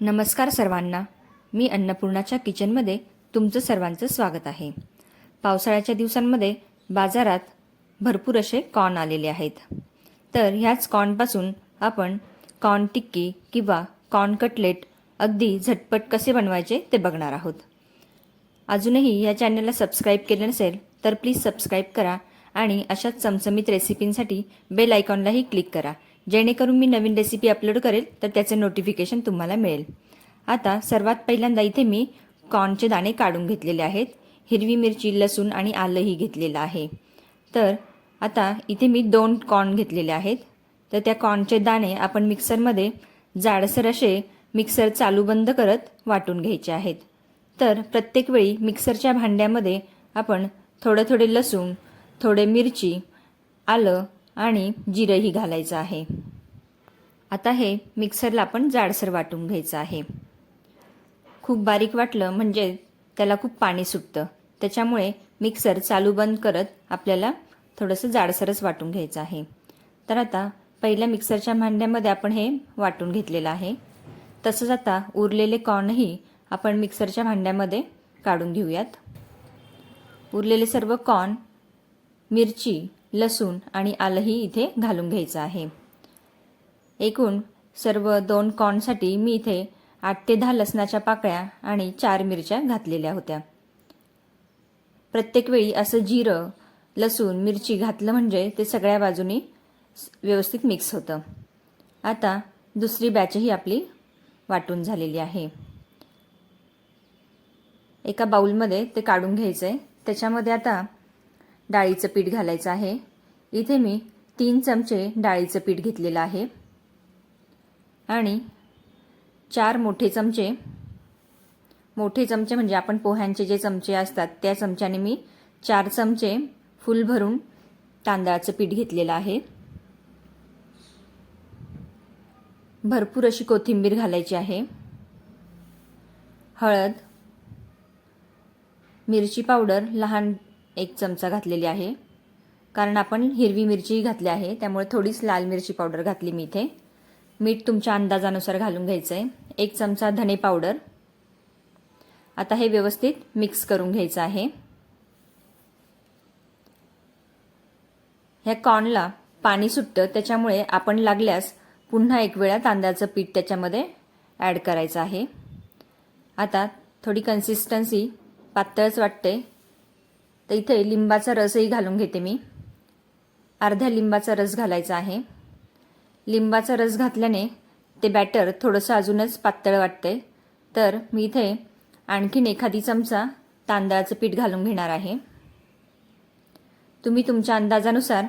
नमस्कार सर्वांना. मी अन्नपूर्णाच्या किचनमध्ये तुमचं सर्वांचं स्वागत आहे. पावसाळ्याच्या दिवसांमध्ये बाजारात भरपूर असे कॉर्न आलेले आहेत. तर ह्याच कॉर्नपासून आपण कॉर्न टिक्की किंवा कॉर्न कटलेट अगदी झटपट कसे बनवायचे ते बघणार आहोत. अजूनही या चॅनलला सबस्क्राईब केले नसेल तर प्लीज सबस्क्राईब करा आणि अशाच चमचमीत रेसिपींसाठी बेल आयकॉनलाही क्लिक करा. जेणेकरून मी नवीन रेसिपी अपलोड करेल तर त्याचं नोटिफिकेशन तुम्हाला मिळेल. आता सर्वात पहिल्यांदा इथे मी कॉर्नचे दाणे काढून घेतलेले आहेत. हिरवी मिरची लसूण आणि आलंही घेतलेलं आहे. तर आता इथे मी दोन कॉर्न घेतलेले आहेत. तर त्या कॉर्नचे दाणे आपण मिक्सरमध्ये जाडसर असे मिक्सर चालू बंद करत वाटून घ्यायचे आहेत. तर प्रत्येक वेळी मिक्सरच्या भांड्यामध्ये आपण थोडं थोडे लसूण थोडे मिरची आलं आणि जिरंही घालायचं आहे. आता हे मिक्सरला आपण जाडसर वाटून घ्यायचं आहे. खूप बारीक वाटलं म्हणजे त्याला खूप पाणी सुटतं. त्याच्यामुळे मिक्सर चालू बंद करत आपल्याला थोडंसं जाडसरच वाटून घ्यायचं आहे. तर आता पहिल्या मिक्सरच्या भांड्यामध्ये आपण हे वाटून घेतलेलं आहे. तसंच आता उरलेले कॉर्नही आपण मिक्सरच्या भांड्यामध्ये काढून घेऊयात. उरलेले सर्व कॉर्न मिरची लसूण आणि आलंही इथे घालून घ्यायचं आहे. एकूण सर्व दोन कॉर्नसाठी मी इथे आठ ते दहा लसणाच्या पाकळ्या आणि चार मिरच्या घातलेल्या होत्या. प्रत्येक वेळी असं जिरं लसूण मिरची घातलं म्हणजे ते सगळ्या बाजूनी व्यवस्थित मिक्स होतं. आता दुसरी बॅचही आपली वाटून झालेली आहे. एका बाउलमध्ये ते काढून घ्यायचं आहे त्याच्यामध्ये आता डाळीचं पीठ घालायचं आहे. इथे मी तीन चमचे डाळीचं पीठ घेतलेलं आहे. आणि चार मोठे चमचे. मोठे चमचे म्हणजे आपण पोह्यांचे जे चमचे असतात त्या चमच्याने मी चार चमचे फुल भरून तांदळाचं पीठ घेतलेलं आहे. भरपूर अशी कोथिंबीर घालायची आहे. हळद मिरची पावडर लहान एक चमचा घातलेली आहे. कारण आपण हिरवी मिरचीही घातली आहे त्यामुळे थोडीच लाल मिरची पावडर घातली मी इथे. मीठ तुमच्या अंदाजानुसार घालून घ्यायचं आहे एक चमचा धने पावडर. आता हे व्यवस्थित मिक्स करून घ्यायचं आहे. ह्या कॉर्नला पाणी सुटतं त्याच्यामुळे आपण लागल्यास पुन्हा एक वेळा तांदळाचं पीठ त्याच्यामध्ये ॲड करायचं आहे. आता थोडी कन्सिस्टन्सी पातळच वाटते. तर इथे लिंबाचा रसही घालून घेते मी. अर्ध्या लिंबाचा रस घालायचा आहे. लिंबाचा रस घातल्याने ते बॅटर थोडंसं अजूनच पातळ वाटतंय. तर मी इथे आणखीन एखादी चमचा तांदळाचं पीठ घालून घेणार आहे. तुम्ही तुमच्या अंदाजानुसार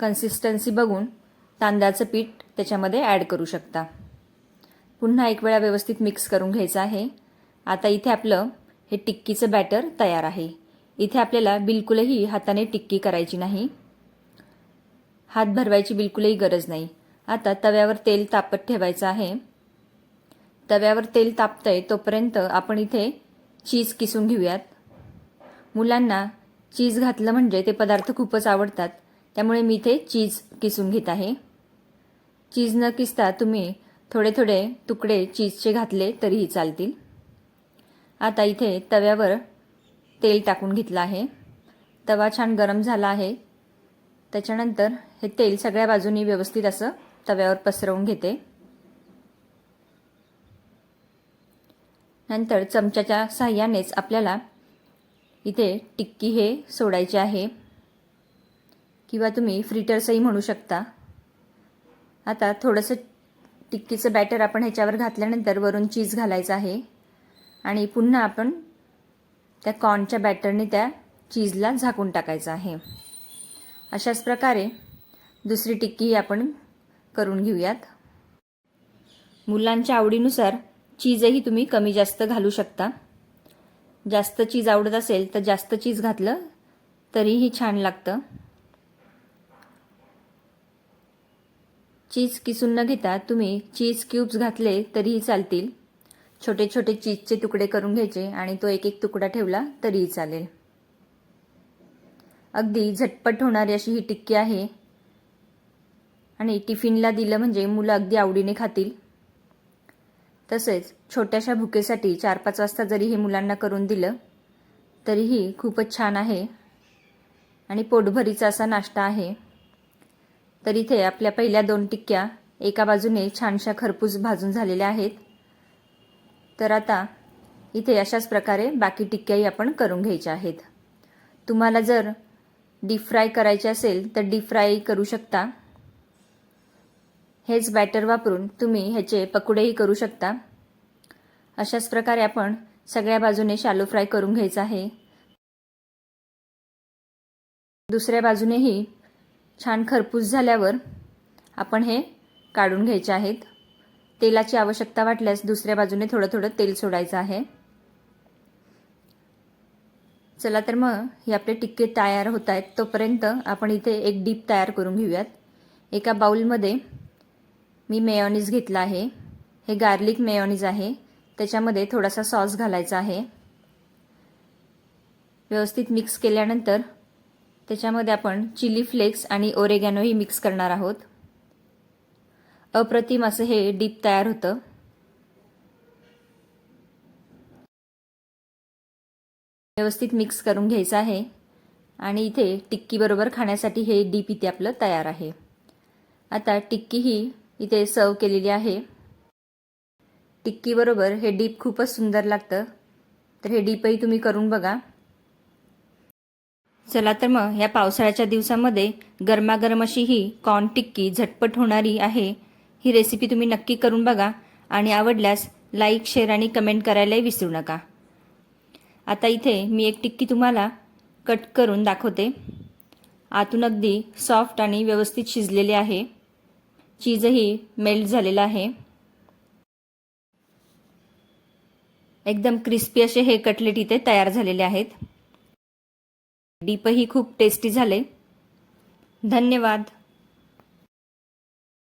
कन्सिस्टन्सी बघून तांदळाचं पीठ त्याच्यामध्ये ॲड करू शकता. पुन्हा एक वेळा व्यवस्थित मिक्स करून घ्यायचं आहे. आता इथे आपलं हे टिक्कीचं बॅटर तयार आहे. इथे आपल्याला बिलकुलही हाताने टिक्की करायची नाही. हात भरवायची बिलकुलही गरज नाही. आता तव्यावर तेल तापत ठेवायचं आहे. तव्यावर तेल तापतंय तोपर्यंत आपण इथे चीज किसून घेऊयात. मुलांना चीज घातलं म्हणजे ते पदार्थ खूपच आवडतात. त्यामुळे मी इथे चीज किसून घेत आहे. चीज न किसता तुम्ही थोडे थोडे तुकडे चीजचे घातले तरीही चालतील. आता इथे तव्यावर तेल टाकून घेतलं आहे. तवा छान गरम झाला आहे. त्याच्यानंतर हे तेल सगळ्या बाजूनी व्यवस्थित असं तव्यावर पसरवून घेते. नंतर चमच्याच्या साह्यानेच आपल्याला इथे टिक्की हे सोडायचे आहे. किंवा तुम्ही फ्रिटर्सही म्हणू शकता. आता थोडंसं टिक्कीचं बॅटर आपण ह्याच्यावर घातल्यानंतर वरून चीज घालायचं आहे. आणि पुन्हा आपण त्या कॉर्नच्या बॅटरने त्या चीजला झाकून टाकायचं आहे. अशाच प्रकारे दुसरी टिक्कीही आपण करून घेऊयात. मुलांच्या आवडीनुसार चीजही तुम्ही कमी जास्त घालू शकता. जास्त चीज आवडत असेल तर जास्त चीज घातलं तरीही छान लागतं. चीज किसून न घेता तुम्ही चीज क्यूब्स घातले तरीही चालतील. छोटे छोटे चीजचे तुकडे करून घ्यायचे आणि तो एक एक तुकडा ठेवला तरीही चालेल. अगदी झटपट होणारी अशी ही टिक्की आहे. आणि टिफिनला दिलं म्हणजे मुलं अगदी आवडीने खातील. तसेच छोट्याशा भुकेसाठी चार पाच वाजता जरी हे मुलांना करून दिलं तरीही खूपच छान आहे. आणि पोटभरीचा असा नाश्ता आहे. तर इथे आपल्या पहिल्या दोन टिक्क्या एका बाजूने छानशा खरपूस भाजून झालेल्या आहेत. तर आता इथे अशाच प्रकारे बाकी टिक्क्याही आपण करून घ्यायच्या आहेत. तुम्हाला जर डीप फ्राय करायचे असेल तर डीप फ्राय करू शकता. हेच बॅटर वापरून तुम्ही ह्याचे पकोडेही करू शकता. अशाच प्रकारे आपण सगळ्या बाजूने शालो फ्राय करून घ्यायचं आहे. दुसऱ्या बाजूनेही छान खरपूस झाल्यावर आपण हे काढून घ्यायचे आहेत. तेलाची आवश्यकता वाटल्यास दुसऱ्या बाजूने थोडं थोडं तेल सोडायचं आहे. चला तर मग हे आपले टिक्के तयार होत आहेत. तोपर्यंत आपण इथे एक डीप तयार करून घेऊयात. एका बाउलमध्ये मी मेयोनीज घेतला आहे. हे गार्लिक मेयोनीज आहे. त्याच्यामध्ये थोडासा सॉस घालायचा आहे. व्यवस्थित मिक्स केल्यानंतर त्याच्यामध्ये आपण चिली फ्लेक्स आणि ओरेगॅनोही मिक्स करणार आहोत. अप्रतिम असं हे डीप तयार होतं. व्यवस्थित मिक्स करून घ्यायचं आहे. आणि इथे टिक्कीबरोबर खाण्यासाठी हे डीप इथे आपलं तयार आहे. आता टिक्की ही इथे सर्व केलेली आहे. टिक्कीबरोबर हे डीप खूपच सुंदर लागतं. तर हे डीपही तुम्ही करून बघा. चला तर मग या पावसाळ्याच्या दिवसामध्ये गरमागरम अशी ही कॉर्न टिक्की झटपट होणारी आहे. ही रेसिपी तुम्ही नक्की करून बघा आणि आवडल्यास लाईक शेअर आणि कमेंट करायलाही विसरू नका. आता इथे मी एक टिक्की तुम्हाला कट करून दाखवते. आतून अगदी सॉफ्ट आणि व्यवस्थित शिजलेले आहे. चीजही मेल्ट झालेलं आहे. एकदम क्रिस्पी असे हे कटलेट इथे तयार झालेले आहेत. डीपही खूप टेस्टी झाले. धन्यवाद.